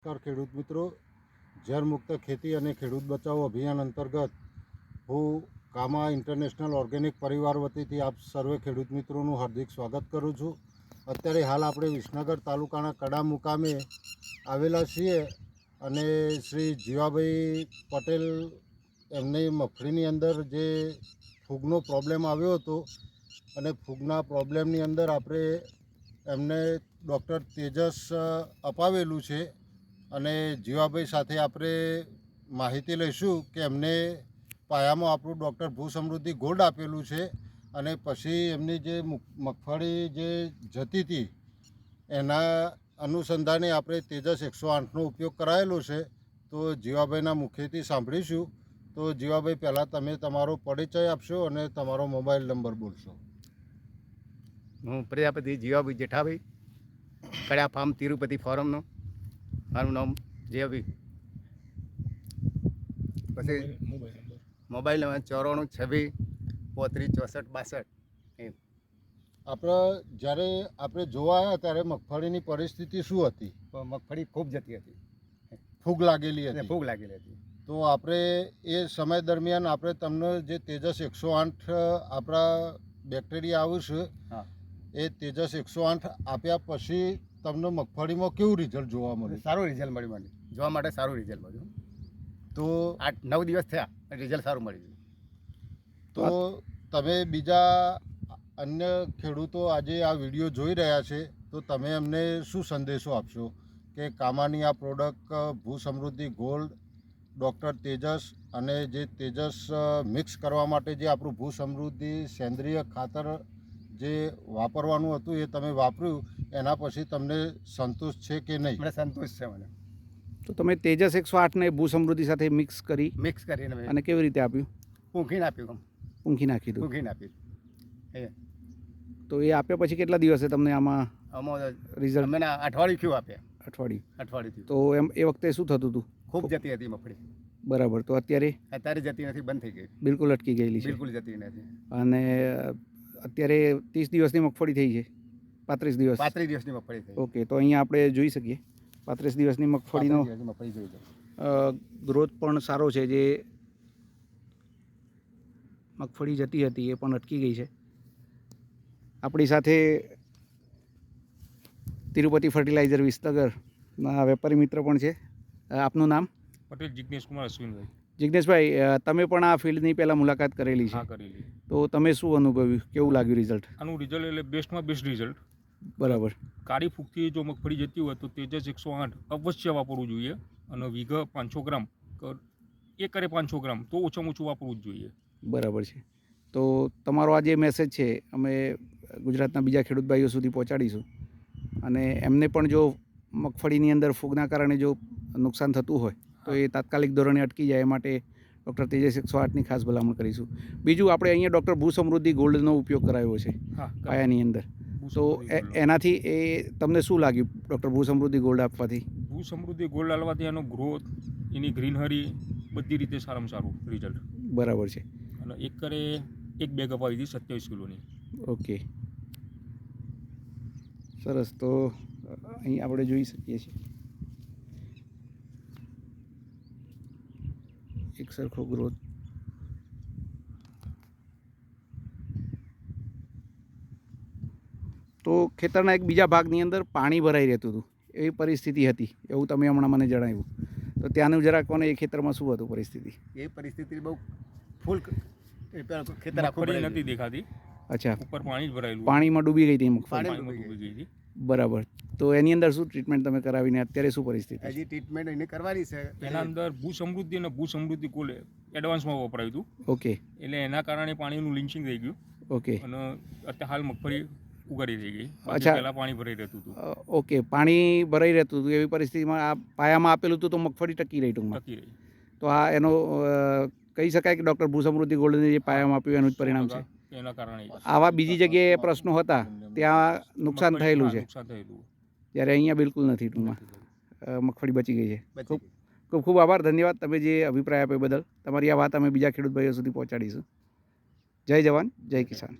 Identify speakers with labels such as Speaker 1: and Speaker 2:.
Speaker 1: નમસ્કાર ખેડૂત મિત્રો. ઝેર મુક્ત ખેતી અને ખેડૂત બચાવો અભિયાન અંતર્ગત હું કામા ઇન્ટરનેશનલ ઓર્ગેનિક પરિવાર વતીથી આપ સર્વે ખેડૂત મિત્રોનું હાર્દિક સ્વાગત કરું છું. અત્યારે હાલ આપણે વિસનગર તાલુકાના કડા મુકામે આવેલા છીએ અને શ્રી જીવાભાઈ પટેલ એમની મગફળીની અંદર જે ફૂગનો પ્રોબ્લેમ આવ્યો હતો અને ફૂગના પ્રોબ્લેમની અંદર આપણે એમને ડૉક્ટર તેજસ અપાવેલું છે. અને જીવાભાઈ સાથે આપણે માહિતી લઈશું કે એમને પાયામાં આપણું ડૉક્ટર ભૂ સમૃદ્ધિ ગોલ્ડ આપેલું છે અને પછી એમની જે મગફળી જે જતી હતી, એના અનુસંધાને આપણે તેજસ એકસો આઠનો ઉપયોગ કરાયેલો છે. તો જીવાભાઈના મુખેથી સાંભળીશું. તો જીવાભાઈ, પહેલાં તમે તમારો પરિચય આપશો અને તમારો મોબાઈલ નંબર બોલશો.
Speaker 2: હું પ્રજાપતિ જીવાભાઈ જેઠાભાઈ કડા ફાર્મ તિરુપતિ ફોરમનો. મારું નામ જેવી. પછી મોબાઈલ નંબર ચોરાણું છવ્વીસ પોત્રીસ ચોસઠ બાસઠ.
Speaker 1: આપણે જ્યારે આપણે જોવા આવ્યા ત્યારે મગફળીની પરિસ્થિતિ શું હતી?
Speaker 2: મગફળી ખૂબ જતી હતી.
Speaker 1: ફૂગ લાગેલી હતી.
Speaker 2: ફૂગ લાગેલી હતી.
Speaker 1: તો આપણે એ સમય દરમિયાન આપણે તમને જે તેજસ એકસો આઠ આપણા બેક્ટેરિયા આવ્યું છે. એ તેજસ એકસો આઠ આપ્યા પછી તમને મગફળીમાં કેવું રિઝલ્ટ જોવા મળ્યું?
Speaker 2: સારું રિઝલ્ટ મળ્યું મને. જોવા માટે સારું રિઝલ્ટ મળ્યું.
Speaker 1: તો
Speaker 2: આઠ નવ દિવસ થયા રિઝલ્ટ સારું મળી ગયું.
Speaker 1: તો તમે બીજા અન્ય ખેડૂતો આજે આ વીડિયો જોઈ રહ્યા છે તો તમે એમને શું સંદેશો આપશો? કે કામાની આ પ્રોડક્ટ ભૂ સમૃદ્ધિ ગોલ્ડ ડૉક્ટર તેજસ અને જે તેજસ મિક્સ કરવા માટે જે આપણું ભૂ સમૃદ્ધિ સેન્દ્રિય ખાતર જે વાપરવાનું હતું એ તમે વાપર્યું એના પછી તમને સંતોષ છે કે નહીં?
Speaker 2: મને સંતોષ છે મને.
Speaker 3: તો તમે તેજસ એકસો આઠને ભૂ સમૃદ્ધિ સાથે મિક્સ કરી
Speaker 2: મિક્સ કરીને
Speaker 3: અને કેવી રીતે આપ્યું?
Speaker 2: પૂંખીને આપ્યું
Speaker 3: ઊંઘી નાખી દીધું
Speaker 2: પૂંખીને આપ્યું. એ.
Speaker 3: તો એ આપ્યા પછી કેટલા દિવસે તમને આમાં
Speaker 2: આમાં
Speaker 3: રિઝલ્ટ
Speaker 2: મને અઠવાડિયું કયું આપ્યા
Speaker 3: અઠવાડિયું.
Speaker 2: અઠવાડિયું
Speaker 3: તો એમ એ વખતે શું થતું હતું?
Speaker 2: ખૂબ જતી હતી મફળી
Speaker 3: બરાબર. તો અત્યારે?
Speaker 2: અત્યારે જતી નથી બંધ થઈ ગઈ.
Speaker 3: બિલકુલ અટકી ગયેલી છે.
Speaker 2: બિલકુલ જતી નથી.
Speaker 3: અને અત્યારે ત્રીસ દિવસની મગફળી થઈ છે. પાંત્રીસ દિવસ.
Speaker 2: પાંત્રીસ દિવસની મગફળી થઈ
Speaker 3: ઓકે તો અહીંયા આપણે જોઈ શકીએ. પાંત્રીસ દિવસની મગફળીનો
Speaker 2: મગફળી
Speaker 3: ગ્રોથ પણ સારો છે જે મગફળી જતી હતી એ પણ અટકી ગઈ છે. આપણી સાથે તિરુપતિ ફર્ટિલાઇઝર વિસનગરના વેપારી મિત્ર પણ છે. આપનું નામ?
Speaker 4: પટેલ જિજ્ઞેશ કુમાર અશ્વિનભાઈ.
Speaker 3: જિજ્ઞેશભાઈ તમે પણ આ ફિલ્ડની પહેલાં મુલાકાત કરેલી છે.
Speaker 4: કરેલી.
Speaker 3: તો તમે શું અનુભવ્યું? કેવું લાગ્યું રિઝલ્ટ
Speaker 4: આનું રિઝલ્ટ એટલે બેસ્ટમાં બેસ્ટ રિઝલ્ટ
Speaker 3: બરાબર.
Speaker 4: કાળી ફૂગથી જો મગફળી જતી હોય તો તેજસ એકસો આઠ અવશ્ય વાપરવું જોઈએ અને વીઘ પાંચસો ગ્રામ એકરે પાંચસો ગ્રામ તો ઓછામાં ઓછું વાપરવું જ જોઈએ.
Speaker 3: બરાબર છે. તો તમારો આ જે મેસેજ છે અમે ગુજરાતના બીજા ખેડૂત ભાઈઓ સુધી પહોંચાડીશું. અને એમને પણ જો મગફળીની અંદર ફૂગના કારણે જો નુકસાન થતું હોય તો એ તાત્કાલિક ધોરણે અટકી જાય એ માટે ડૉક્ટર તેજસ એકસો આઠની ખાસ ભલામણ કરીશું. બીજું આપણે અહીંયા ડૉક્ટર ભૂ સમૃદ્ધિ ગોલ્ડનો ઉપયોગ કરાયો છે પાયાની અંદર. તો. એનાથી એ તમને શું લાગ્યું ડૉક્ટર ભૂ સમૃદ્ધિ ગોલ્ડ આપવાથી?
Speaker 4: ભૂ સમૃદ્ધિ ગોલ્ડ આપવાથી એનો ગ્રોથ એની ગ્રીનહરી બધી રીતે સારામાં સારું રિઝલ્ટ
Speaker 3: બરાબર છે.
Speaker 4: અને કરે એક બેગ અપાવી હતી સત્યાવીસ કિલોની.
Speaker 3: ઓકે. સરસ તો અહીં આપણે જોઈ શકીએ છીએ. એક સરખો ગ્રોથ તો ખેતરના એક બીજા ભાગની અંદર પાણી ભરાઈ રહેતું હતું. એવી પરિસ્થિતિ હતી એવું તમે હમણાં મને જણાવ્યું. તો ત્યાંનું જરાક કોને એ ખેતરમાં શું હતું પરિસ્થિતિ?
Speaker 2: એ પરિસ્થિતિ બહુ ફૂલ ક- ખેતર આખું
Speaker 4: નથી દેખાતી.
Speaker 3: અચ્છા.
Speaker 4: ઉપર પાણી જ ભરાયેલું
Speaker 3: પાણીમાં ડૂબી ગઈ હતી મગફળી
Speaker 2: પાણી ડૂબી
Speaker 4: ગઈ હતી.
Speaker 3: બરાબર. તો એની અંદર શું ટ્રીટમેન્ટ તમે કરાવીને અત્યારે શું પરિસ્થિતિ છે?
Speaker 2: હજી ટ્રીટમેન્ટ એને કરવાની છે.
Speaker 4: એના અંદર ભૂ સમૃદ્ધિ અને ભૂ સમૃદ્ધિ કોલે એડવાન્સમાં વપરાયું હતું.
Speaker 3: ઓકે.
Speaker 4: એટલે એના કારણે પાણીનું લિન્ચિંગ થઈ ગયું.
Speaker 3: ઓકે.
Speaker 4: અને અત્યારે હાલ મગફળી ઉગાડી થઈ ગઈ.
Speaker 3: અચ્છા.
Speaker 4: પહેલાં પાણી ભરાઈ રહેતું હતું.
Speaker 3: ઓકે. પાણી ભરાઈ રહેતું હતું. એવી પરિસ્થિતિમાં આ પાયામાં આપેલું હતું તો મગફળી ટકી રહી ટૂંકમાં.
Speaker 4: ટકી રહી.
Speaker 3: તો આ એનો કહી શકાય કે ડૉક્ટર ભૂ સમૃદ્ધિ ગોલ્ડને જે પાયામાં આપ્યું એનું જ પરિણામ છે?
Speaker 4: એના કારણે
Speaker 3: આવા બીજી જગ્યાએ પ્રશ્નો હતા ત્યાં નુકસાન થયેલું છે.
Speaker 4: નુકસાન થયેલું.
Speaker 3: જ્યારે અહીંયા બિલકુલ નથી ટૂંકમાં. મગફળી બચી ગઈ છે. ખૂબ ખૂબ ખૂબ આભાર ધન્યવાદ તમે જે અભિપ્રાય આપ્યો બદલ. તમારી આ વાત અમે બીજા ખેડૂત ભાઈઓ સુધી પહોંચાડીશું. જય જવાન જય કિસાન.